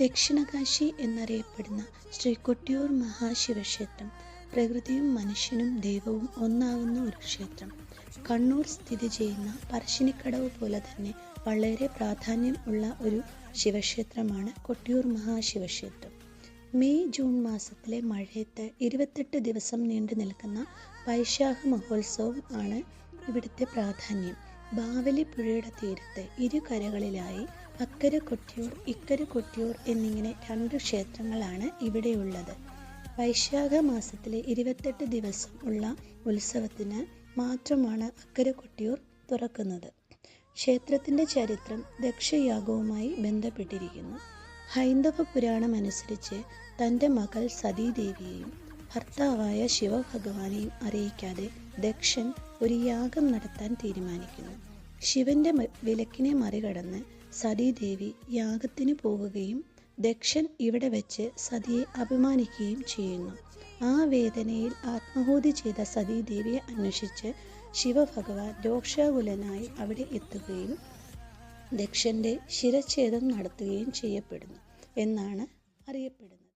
ദക്ഷിണകാശി എന്നറിയപ്പെടുന്ന ശ്രീ കൊട്ടിയൂർ മഹാശിവക്ഷേത്രം പ്രകൃതിയും മനുഷ്യനും ദൈവവും ഒന്നാകുന്ന ഒരു ക്ഷേത്രം. കണ്ണൂർ സ്ഥിതി ചെയ്യുന്ന പറശ്ശിനിക്കടവ് പോലെ തന്നെ വളരെ പ്രാധാന്യം ഉള്ള ഒരു ശിവക്ഷേത്രമാണ് കൊട്ടിയൂർ മഹാശിവക്ഷേത്രം. മെയ് ജൂൺ മാസത്തിലെ മഴയത്ത് ഇരുപത്തെട്ട് ദിവസം നീണ്ടു നിൽക്കുന്ന വൈശാഖ മഹോത്സവം ആണ് ഇവിടുത്തെ പ്രാധാന്യം. ബാവലി പുഴയുടെ തീരത്ത് ഇരു കരകളിലായി അക്കരെ കൊട്ടിയൂർ ഇക്കര കൊട്ടിയൂർ എന്നിങ്ങനെ രണ്ട് ക്ഷേത്രങ്ങളാണ് ഇവിടെയുള്ളത്. വൈശാഖ മാസത്തിലെ ഇരുപത്തെട്ട് ദിവസം ഉള്ള ഉത്സവത്തിന് മാത്രമാണ് അക്കര കൊട്ടിയൂർ തുറക്കുന്നത്. ക്ഷേത്രത്തിന്റെ ചരിത്രം ദക്ഷയാഗവുമായി ബന്ധപ്പെട്ടിരിക്കുന്നു. ഹൈന്ദവ പുരാണം അനുസരിച്ച് തന്റെ മകൾ സതീദേവിയെയും ഭർത്താവായ ശിവഭഗവാനെയും അറിയിക്കാതെ ദക്ഷൻ ഒരു യാഗം നടത്താൻ തീരുമാനിക്കുന്നു. ശിവന്റെ വിലക്കിനെ മറികടന്ന് സതീദേവി യാഗത്തിന് പോകുകയും ദക്ഷൻ ഇവിടെ വെച്ച് സതിയെ അപമാനിക്കുകയും ചെയ്യുന്നു. ആ വേദനയിൽ ആത്മഹൂതി ചെയ്ത സതീദേവിയെ അന്വേഷിച്ച് ശിവഭഗവാൻ രോക്ഷാകുലനായി അവിടെ എത്തുകയും ദക്ഷന്റെ ശിരച്ഛേദം നടത്തുകയും ചെയ്യപ്പെടുന്നു എന്നാണ് അറിയപ്പെടുന്നത്.